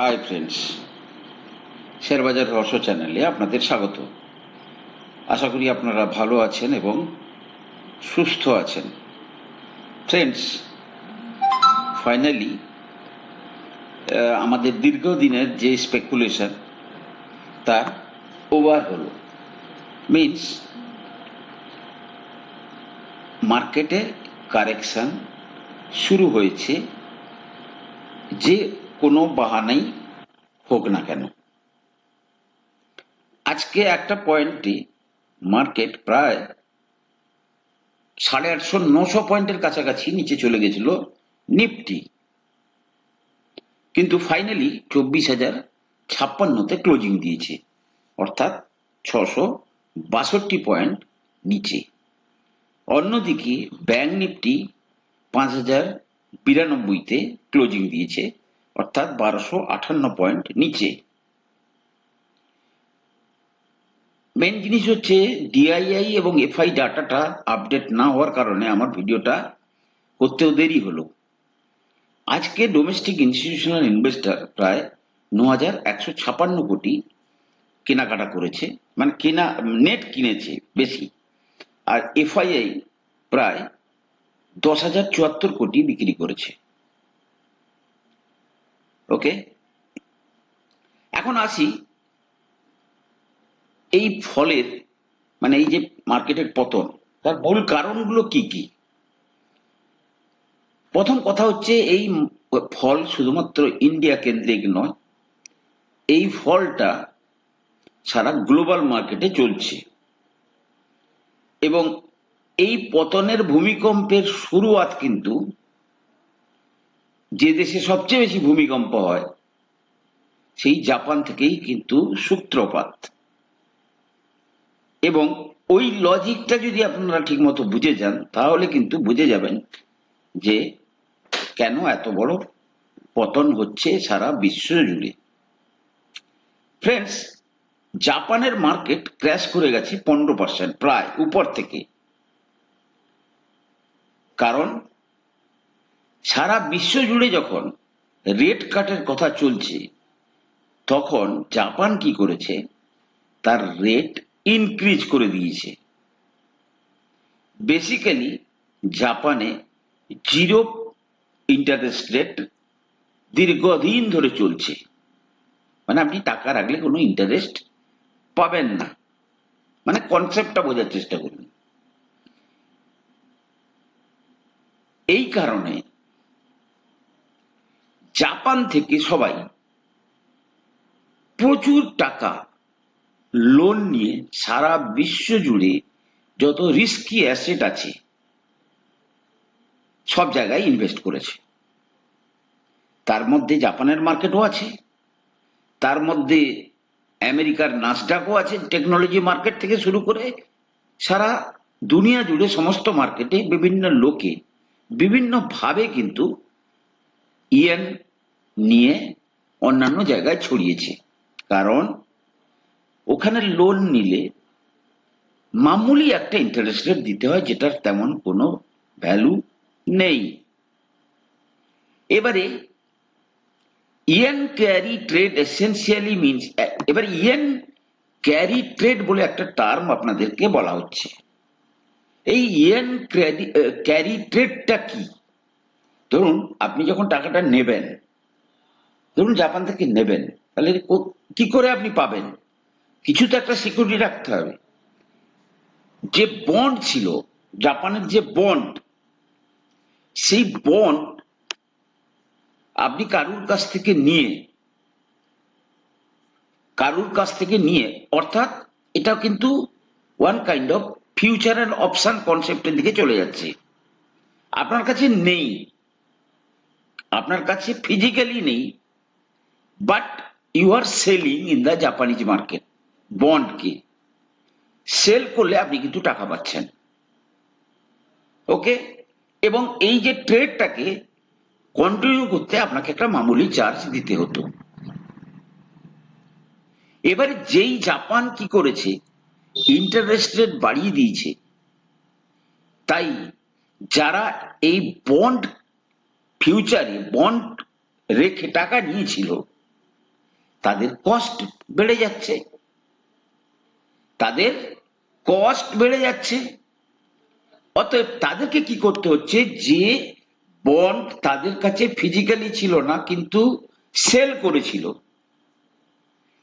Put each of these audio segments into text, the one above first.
Hi friends, শেয়ারবাজার রহস্য চ্যানেলে আপনাদের স্বাগত। আশা করি আপনারা ভালো আছেন এবং সুস্থ আছেন। ফ্রেন্ডস, ফাইনালি আমাদের দীর্ঘদিনের যে স্পেকুলেশন তার ওভার হলো। মিন্স মার্কেটে কারেকশন শুরু হয়েছে যে কোনো বাহানাই হোক না কেন। আজকে একটা পয়েন্টে মার্কেট প্রায় সাড়ে আটশো নশো পয়েন্টের কাছাকাছি নিচে চলে গেছিল নিফটি। কিন্তু ফাইনালি চব্বিশ হাজার ছাপ্পান্নতে ক্লোজিং দিয়েছে, অর্থাৎ ছশো বাষট্টি পয়েন্ট নিচে। অন্যদিকে ব্যাংক নিফটি পাঁচ হাজার বিরানব্বইতে ক্লোজিং দিয়েছে অর্থাৎ বারোশো আটান্ন পয়েন্ট নিচে। মেন জিনিস হচ্ছে ডিআইআই এবং এফআই ডাটাটা আপডেট না হওয়ার কারণে আমার ভিডিওটা করতেও দেরি হলো। আজকে ডোমেস্টিক ইনস্টিটিউশনাল ইনভেস্টর প্রায় ন হাজার একশো ছাপান্ন কোটি কেনাকাটা করেছে মানে কেনা নেট কিনেছে বেশি। আর এফআইআই প্রায় দশ হাজার চুয়াত্তর কোটি বিক্রি করেছে। ওকে এখন আসি এই ফলের মানে এই যে মার্কেটের পতন, তার মূল কারণগুলো কি কি? প্রথম কথা হচ্ছে এই ফল শুধুমাত্র ইন্ডিয়া কেন্দ্রিক নয়, এই ফলটা সারা গ্লোবাল মার্কেটে চলছে। এবং এই পতনের ভূমিকম্পের শুরুয়াত কিন্তু যে দেশে সবচেয়ে বেশি ভূমিকম্প হয়, সেই জাপান থেকেই কিন্তু সূত্রপাত। এবং ওই লজিকটা যদি আপনারা ঠিকমতো বুঝে যান, তাহলে কিন্তু বুঝে যাবেন যে কেন এত বড় পতন হচ্ছে সারা বিশ্ব জুড়ে। ফ্রেন্ডস জাপানের মার্কেট ক্র্যাশ করে গেছে পনেরো পার্সেন্ট প্রায় উপর থেকে। কারণ সারা বিশ্ব জুড়ে যখন রেট কাটের কথা চলছে, তখন জাপান কি করেছে? তার রেট ইনক্রিজ করে দিয়েছে। বেসিক্যালি জাপানে জিরো ইন্টারেস্ট রেট দীর্ঘদিন ধরে চলছে। মানে আপনি টাকা রাখলে কোনো ইন্টারেস্ট পাবেন না। মানে কনসেপ্টটা বোঝার চেষ্টা করুন। এই কারণে জাপান থেকে সবাই প্রচুর টাকা লোন নিয়ে সারা বিশ্ব জুড়ে যত রিস্কি অ্যাসেট আছে, সব জায়গায় ইনভেস্ট করেছে। তার মধ্যে জাপানের মার্কেটও আছে, তার মধ্যে আমেরিকার নাসডাকও আছে টেকনোলজি মার্কেট থেকে শুরু করে সারা দুনিয়া জুড়ে সমস্ত মার্কেটে বিভিন্ন লোকে বিভিন্নভাবে কিন্তু ইয়েন নিয়ে অন্যান্য জায়গায় ছড়িয়েছে। কারণ ওখানে লোন নিলে মামুলি একটা ইন্টারেস্ট রেট দিতে হয় যেটার তেমন কোনো ভ্যালু নেই। এবারে yen carry trade essentially means এবার ইয়েন ক্যারি ট্রেড বলে একটা টার্ম আপনাদেরকে বলা হচ্ছে। এই ইয়েন ক্যারি ট্রেডটা কি? ধরুন, আপনি যখন টাকাটা নেবেন ধরুন জাপান থেকে নেবেন, তাহলে কি করে আপনি পাবেন? কিছু তো একটা সিকিউরিটি রাখতে হবে। যে বন্ড ছিল, জাপানের যে বন্ড সেই বন্ড আপনি কারুর কাছ থেকে নিয়ে, কারুর কাছ থেকে নিয়ে, অর্থাৎ এটা কিন্তু ওয়ান কাইন্ড অফ ফিউচারাল অপশন কনসেপ্টের দিকে চলে যাচ্ছে। আপনার কাছে নেই। আপনার কাছে ফিজিক্যালি নেই। But you are selling in the Japanese market বন্ডকে সেল করলে আপনি কিন্তু টাকা পাচ্ছেন। ওকে এবং এই যে ট্রেডটাকে কন্টিনিউ করতে আপনাকে একটা মামুলি চার্জ দিতে হতো। এবারে যেই জাপান কি করেছে ইন্টারেস্ট রেট বাড়িয়ে দিয়েছে। তাই যারা এই বন্ড ফিউচারে বন্ড রেখে টাকা নিয়েছিল তাদের কস্ট বেড়ে যাচ্ছে। তাদের কস্ট বেড়ে যাচ্ছে। অতএব তাদেরকে কি করতে হচ্ছে? যে বন্ড তাদের কাছে ফিজিক্যালি ছিল না, কিন্তু সেল করেছিল।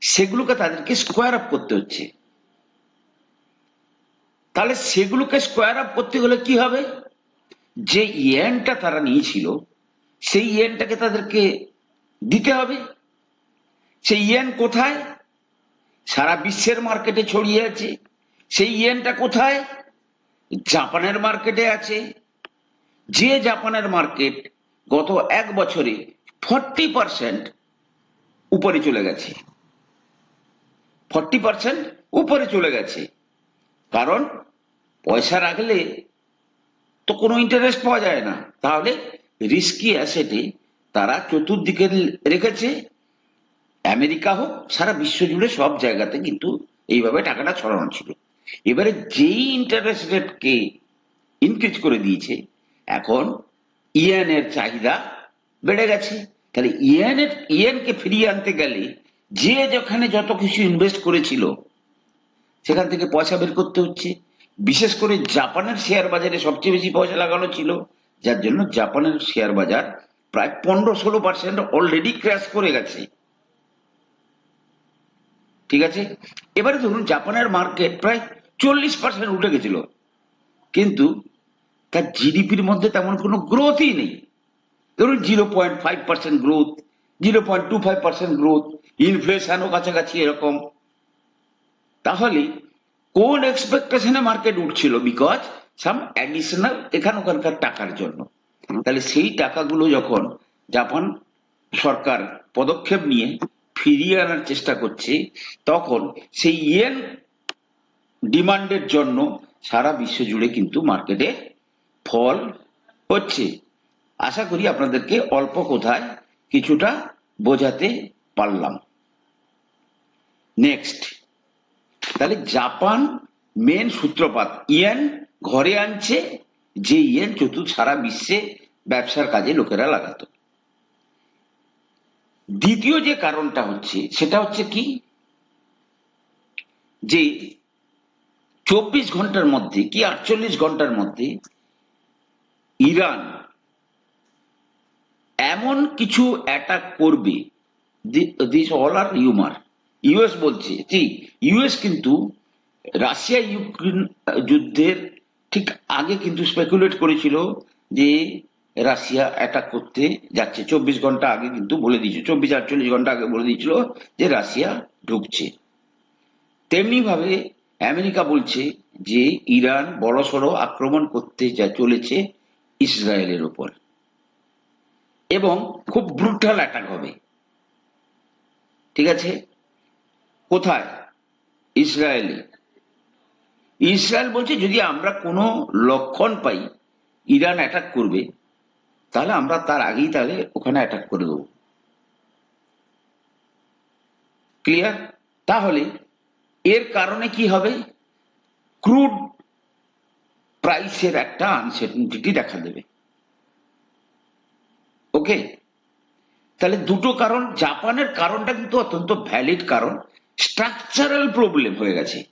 সেগুলোকে তাদেরকে স্কোয়ার আপ করতে হচ্ছে। তাহলে সেগুলোকে স্কোয়ার আপ করতে গেলে কি হবে? যে ইয়েনটা তারা নিয়েছিল, সেই ইয়েনটাকে তাদেরকে দিতে হবে। সেই ইয়েন কোথায়? সারা বিশ্বের মার্কেটে ছড়িয়ে আছে। সেই ইয়েনটা কোথায়? জাপানের মার্কেটে আছে। যে জাপানের মার্কেট গত এক বছরে ফর্টি পার্সেন্ট উপরে চলে গেছে। ফর্টি পার্সেন্ট উপরে চলে গেছে। কারণ পয়সা রাখলে তো কোনো ইন্টারেস্ট পাওয়া যায় না। তাহলে রিস্কি অ্যাসেটে তারা চতুর্দিকে রেখেছে। আমেরিকা হোক, সারা বিশ্ব জুড়ে সব জায়গাতে কিন্তু এইভাবে টাকাটা ছড়ানো ছিল। এবারে যেই ইন্টারেস্ট রেটকে ইনক্রিজ করে দিয়েছে, এখন ইয়েনের চাহিদা বেড়ে গেছে। তাহলে ইয়েনের ইয়েনকে ফিরিয়ে আনতে গেলে যে যেখানে যত কিছু ইনভেস্ট করেছিল, সেখান থেকে পয়সা বের করতে হচ্ছে। বিশেষ করে জাপানের শেয়ার বাজারে সবচেয়ে বেশি পয়সা লাগানো ছিল, যার জন্য জাপানের শেয়ার বাজার প্রায় পনেরো ষোলো পার্সেন্ট অলরেডি ক্র্যাশ করে গেছে। ঠিক আছে? এবারে ধরুন জাপানের মার্কেট প্রায় চল্লিশ পার্সেন্ট উঠে গেছিল। কিন্তু তার জিডিপির মধ্যে তেমন কোনো গ্রোথই নেই। ধরুন zero point five percent growth zero point two five percent growth ইনফ্লেশনও কাছাকাছি এরকম। তাহলে কোন এক্সপেকটেশনে মার্কেট উঠছিল? বিকজ সাম অ্যাডিশনাল এখান ওখানকার টাকার জন্য। তাহলে সেই টাকাগুলো যখন জাপান সরকার পদক্ষেপ নিয়ে ফিরিয়ে আনার চেষ্টা করছে, তখন সেই ইয়েন ডিমান্ডের জন্য সারা বিশ্ব জুড়ে কিন্তু মার্কেটে ফল হচ্ছে। আশা করি আপনাদেরকে অল্প কোথায় কিছুটা বোঝাতে পারলাম। নেক্সট তাহলে জাপান মেন সূত্রপাত, ইয়েন ঘরে আনছে, যে ইয়েন চতুর্থ সারা বিশ্বে ব্যবসার কাজে লোকেরা লাগাতো। দ্বিতীয় যে কারণটা হচ্ছে, সেটা হচ্ছে কি? যে চব্বিশ ঘণ্টার মধ্যে কি আটচল্লিশ ঘণ্টার মধ্যে ইরান এমন কিছু অ্যাটাক করবে this all are rumour US বলছে ঠিক ইউএস কিন্তু রাশিয়া ইউক্রেন যুদ্ধের ঠিক আগে কিন্তু স্পেকুলেট করেছিল যে রাশিয়া অ্যাটাক করতে যাচ্ছে। চব্বিশ ঘণ্টা আগে কিন্তু বলে দিয়েছিল চব্বিশ আটচল্লিশ ঘণ্টা আগে বলে দিয়েছিল যে রাশিয়া ঢুকছে। তেমনি ভাবে আমেরিকা বলছে যে ইরান বড়সড় আক্রমণ করতে যা চলেছে ইসরায়েলের উপর এবং খুব ব্রুটাল অ্যাটাক হবে। ঠিক আছে? কোথায়? ইসরায়েলে। ইসরায়েল বলছে, যদি আমরা কোনো লক্ষণ পাই, ইরান অ্যাটাক করবে তাহলে আমরা তার আগেই তাহলে ওখানে অ্যাটাক করে দেবো। ক্লিয়ার তাহলে এর কারণে কি হবে? ক্রুড প্রাইসের একটা আনসার্টিনিটি দেখা দেবে। ওকে তাহলে দুটো কারণ, জাপানের কারণটা কিন্তু অত্যন্ত ভ্যালিড কারণ। স্ট্রাকচারাল প্রবলেম হয়ে গেছে।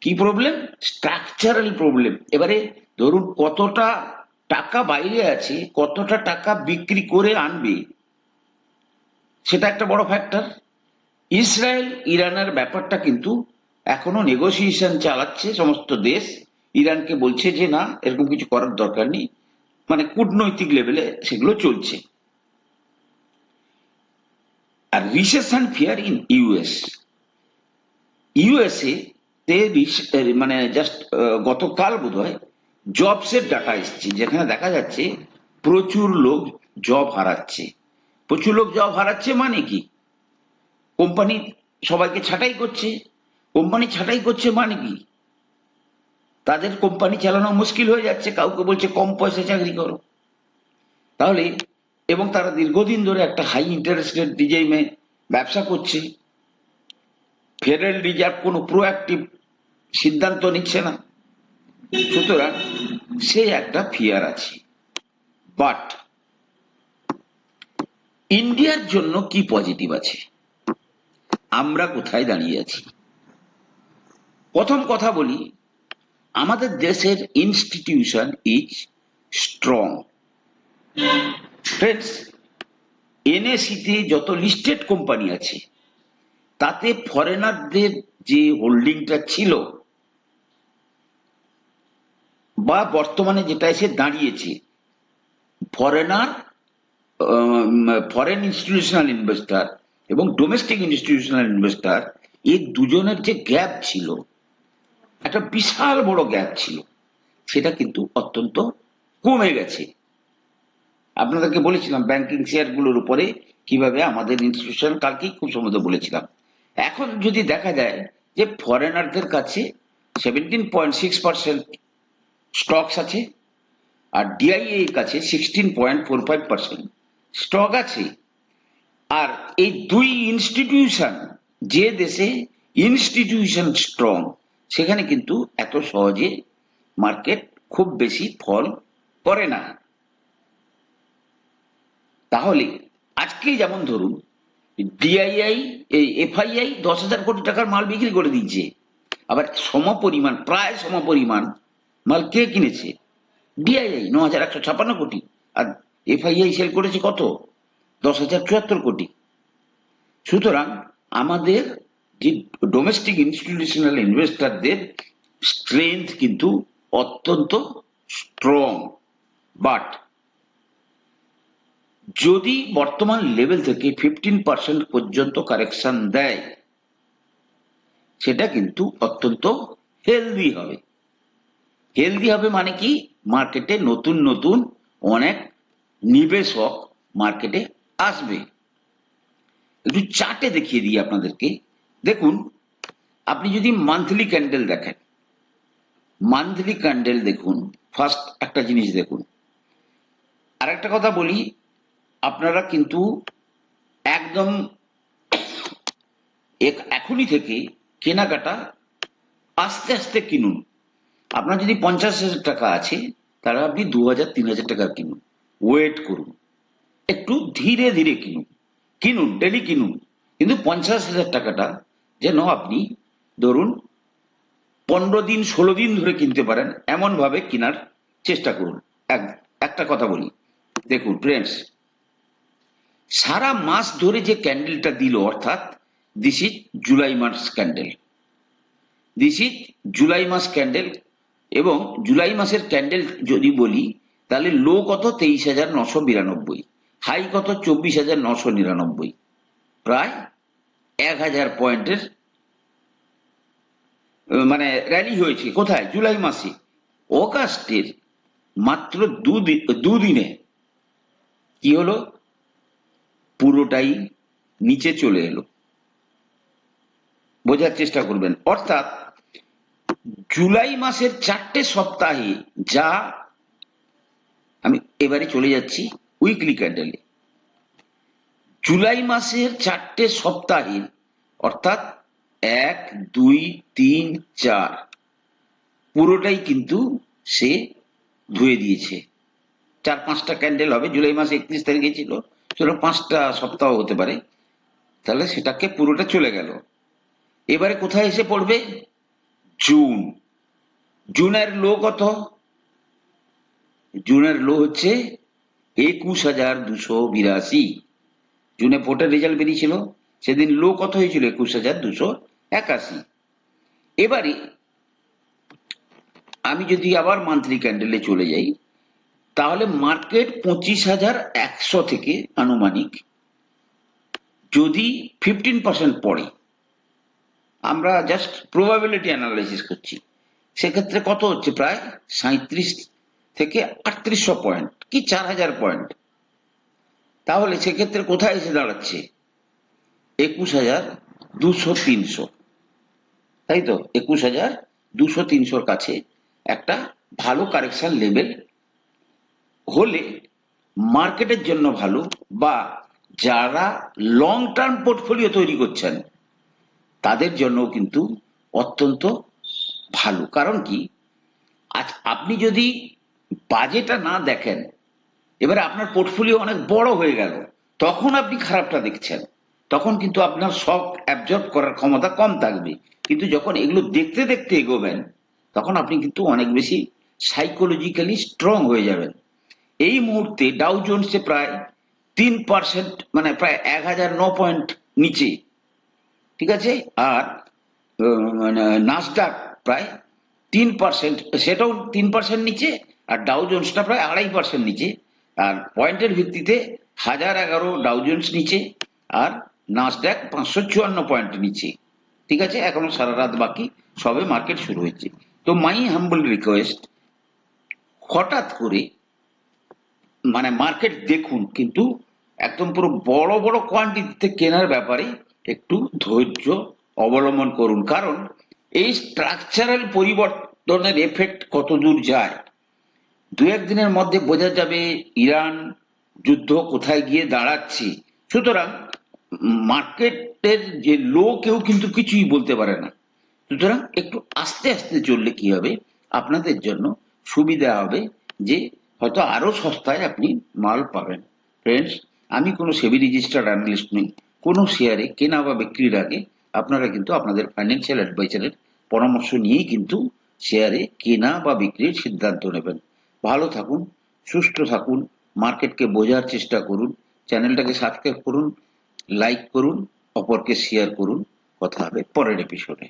কি প্রবলেম স্ট্রাকচারাল প্রবলেম এবারে ধরুন কতটা টাকা বাইরে আছে, কতটা টাকা বিক্রি করে আনবে? সেটা একটা বড় ফ্যাক্টর ইসরায়েল, ইরানের ব্যাপারটা কিন্তু এখনও নেগোসিয়েশন চালাচ্ছে সমস্ত দেশ। ইরানকে বলছে যে, না, এরকম কিছু করার দরকার নেই। মানে কূটনৈতিক লেভেলে সেগুলো চলছে। আর recession fear in US USA তে মানে জাস্ট গতকাল বোধ হয় জবসের ডাটা এসছে, যেখানে দেখা যাচ্ছে প্রচুর লোক জব হারাচ্ছে। প্রচুর লোক জব হারাচ্ছে মানে কি? কোম্পানি সবাইকে ছাঁটাই করছে। কোম্পানি ছাঁটাই করছে মানে কি? তাদের কোম্পানি চালানো মুশকিল হয়ে যাচ্ছে, কাউকে বলছে কম পয়সা চাকরি করো। তাহলে, এবং তারা দীর্ঘদিন ধরে একটা হাই ইন্টারেস্টেড রিজাইমে ব্যবসা করছে। ফেডারেল রিজার্ভ কোনো প্রোঅ্যাক্টিভ সিদ্ধান্ত নিচ্ছে না। সুতরাং সে একটা ফিয়ার আছে। বাট ইন্ডিয়ার জন্য কি পজিটিভ আছে? আমরা কোথায় দাঁড়িয়ে আছি? প্রথম কথা বলি, আমাদের দেশের ইনস্টিটিউশন ইজ স্ট্রং ফ্রেন্ডস এনএসিতে যত লিস্টেড কোম্পানি আছে, তাতে ফরেনারদের যে হোল্ডিংটা ছিল বা বর্তমানে যেটা এসে দাঁড়িয়েছে ফরেনার ফরেন ইনস্টিটিউশনাল ইনভেস্টার এবং ডোমেস্টিক ইনস্টিটিউশনাল ইনভেস্টার এই দুজনের যে গ্যাপ ছিল, একটা বিশাল বড় গ্যাপ ছিল, সেটা কিন্তু অত্যন্ত কমে গেছে। আপনাদেরকে বলেছিলাম ব্যাংকিং শেয়ারগুলোর উপরে কীভাবে আমাদের ইনস্টিটিউশন কালকেই খুব সম্ভবত বলেছিলাম। এখন যদি দেখা যায় যে ফরেনারদের কাছে seventeen point six percent stocks আছে, আর ডিআইএ কাছে sixteen point four five percent stock আছে। আর এই দুই ইনস্টিটিউশন যে দেশে ইনস্টিটিউশন স্ট্রং সেখানে কিন্তু এত সহজে মার্কেট খুব বেশি ফল করে না। তাহলে আজকে যেমন ধরুন ডিআইআই এই এফআইআই দশ হাজার কোটি টাকার মাল বিক্রি করে দিচ্ছে আবার সমপরিমাণ, প্রায় সমপরিমাণ মাল কে কিনেছে? ডিআইআই ন হাজার একশো ছাপান্ন কোটি। আর এফআইআই সেল করেছে কত? দশ হাজার চুয়াত্তর কোটি। সুতরাং আমাদের যে ডোমেস্টিক ইনস্টিটিউশনাল ইনভেস্টারদের স্ট্রেংথ কিন্তু অত্যন্ত স্ট্রং বাট যদি বর্তমান লেভেল থেকে ফিফটিন পার্সেন্ট পর্যন্ত কারেকশন দেয়, সেটা কিন্তু অত্যন্ত হেলদি হবে। হেলদি হবে মানে কি? মার্কেটে নতুন নতুন অনেক নিবেশক মার্কেটে আসবে। একটু চার্টে দেখিয়ে দিই আপনাদেরকে। দেখুন, আপনি যদি মান্থলি ক্যান্ডেল দেখেন মান্থলি ক্যান্ডেল দেখুন ফার্স্ট একটা জিনিস দেখুন। আর একটা কথা বলি, আপনারা কিন্তু একদম এক- এখনই থেকে কেনাকাটা আস্তে আস্তে কিনুন। আপনার যদি পঞ্চাশ হাজার টাকা আছে, তাহলে আপনি দু হাজার, তিন হাজার টাকা কিনুন। ওয়েট করুন। একটু ধীরে ধীরে কিনুন। কিনুন ডেলি কিনুন। কিন্তু পঞ্চাশ হাজার টাকাটা যেন আপনি ধরুন পনেরো দিন, ষোলো দিন ধরে কিনতে পারেন এমন ভাবে কেনার চেষ্টা করুন। এক, একটা কথা বলি। দেখুন ফ্রেন্ডস সারা মাস ধরে যে ক্যান্ডেলটা দিল, অর্থাৎ দিস ইজ জুলাই মাস ক্যান্ডেল দিস ইজ জুলাই মাস ক্যান্ডেল এবং জুলাই মাসের ক্যান্ডেল যদি বলি, তাহলে লো কত? তেইশ হাজার নশো বিরানব্বই। হাই কত? চব্বিশ হাজার নশো নিরানব্বই। প্রায় এক হাজার পয়েন্টের মানে র্যালি হয়েছে। কোথায়? জুলাই মাসে। অগাস্টের মাত্র দুদি- দুদিনে কি হলো? পুরোটাই নিচে চলে এলো। বোঝার চেষ্টা করবেন। অর্থাৎ জুলাই মাসের চারটে সপ্তাহে যা আমি এবারে চলে যাচ্ছি উইকলি ক্যান্ডেলে। জুলাই মাসের চারটে সপ্তাহে, অর্থাৎ এক, দুই, তিন, চার, পুরোটাই কিন্তু সে ধুয়ে দিয়েছে। চার, পাঁচটা ক্যান্ডেল হবে, জুলাই মাসে একত্রিশ তারিখে ছিল, চলো পাঁচটা সপ্তাহ হতে পারে, তাহলে সেটাকে পুরোটা চলে গেল। এবারে কোথায় এসে পড়বে? জুন। জুনের লো কত? জুনের লো হচ্ছে একুশ হাজার দুশো বিরাশি। জুনে ভোটের রেজাল্ট বেরিয়েছিল, সেদিন লো কত হয়েছিল? একুশ হাজার দুশো একাশি। এবারে আমি যদি আবার মান্থলি ক্যান্ডেলে চলে যাই, তাহলে মার্কেট পঁচিশ হাজার একশো থেকে আনুমানিক যদি ফিফটিন পার্সেন্ট পড়ে আমরা জাস্ট প্রবাবিলিটি অ্যানালাইসিস করছি। সেক্ষেত্রে কত হচ্ছে প্রায়? সাঁত্রিশ থেকে আটত্রিশশো পয়েন্ট কি চার হাজার পয়েন্ট তাহলে সেক্ষেত্রে কোথায় এসে দাঁড়াচ্ছে? একুশ হাজার দুশো তিনশো। তাই তো? একুশ হাজার দুশো তিনশোর কাছে একটা ভালো কারেকশন লেভেল হলে মার্কেটের জন্য ভালো বা যারা লং টার্ম পোর্টফোলিও তৈরি করছেন তাদের জন্য কিন্তু অত্যন্ত ভালো। কারণ কি? আজ আপনি যদি বাজেটটা না দেখেন, এবারে আপনার পোর্টফোলিও অনেক বড় হয়ে গেল, তখন আপনি খারাপটা দেখছেন। তখন কিন্তু আপনার শক অ্যাবজর্ব করার ক্ষমতা কম থাকবে। কিন্তু যখন এগুলো দেখতে দেখতে এগোবেন, তখন আপনি কিন্তু অনেক বেশি সাইকোলজিক্যালি স্ট্রং হয়ে যাবেন। এই মুহূর্তে ডাউ জোনসে প্রায় তিন পার্সেন্ট মানে প্রায় এক হাজার ন পয়েন্ট নিচে। ঠিক আছে? আর উম, মানে নাসডাক প্রায় তিন পার্সেন্ট সেটাও তিন পার্সেন্ট নিচে আর ডাউ জোন্সটা প্রায় আড়াই পার্সেন্ট নিচে। আর পয়েন্টের ভিত্তিতে হাজার এগারো ডাউ জোন্স নিচে আর নাসডাক পাঁচশো চুয়ান্ন পয়েন্ট নিচে। ঠিক আছে? এখনও সারা রাত বাকি সবে মার্কেট শুরু হয়েছে। তো মাই হাম্বল রিকোয়েস্ট হঠাৎ করে মানে মার্কেট দেখুন কিন্তু একদম পুরো বড় বড় কোয়ান্টিটিতে কেনার ব্যাপারে একটু ধৈর্য অবলম্বন করুন। কারণ এই স্ট্রাকচারাল পরিবর্তনের এফেক্ট কত দূর যায়? দু একদিনের মধ্যে বোঝা যাবে ইরান যুদ্ধ কোথায় গিয়ে দাঁড়াচ্ছে। সুতরাং মার্কেটের যে লো কেউ কিন্তু কিছুই বলতে পারে না। সুতরাং একটু আস্তে আস্তে চললে কি হবে? আপনাদের জন্য সুবিধা হবে যে হয়তো আরও সস্তায় আপনি মাল পাবেন। ফ্রেন্ডস আমি কোনো সেবি রেজিস্টার্ড অ্যানালিস্ট নই। কোনো শেয়ারে কেনা বা বিক্রির আগে আপনারা কিন্তু আপনাদের ফাইন্যান্সিয়াল অ্যাডভাইজারের পরামর্শ নিয়েই কিন্তু শেয়ারে কেনা বা বিক্রির সিদ্ধান্ত নেবেন। ভালো থাকুন, সুস্থ থাকুন মার্কেটকে বোঝার চেষ্টা করুন চ্যানেলটাকে সাবস্ক্রাইব করুন লাইক করুন, অপরকে শেয়ার করুন। কথা হবে পরের এপিসোডে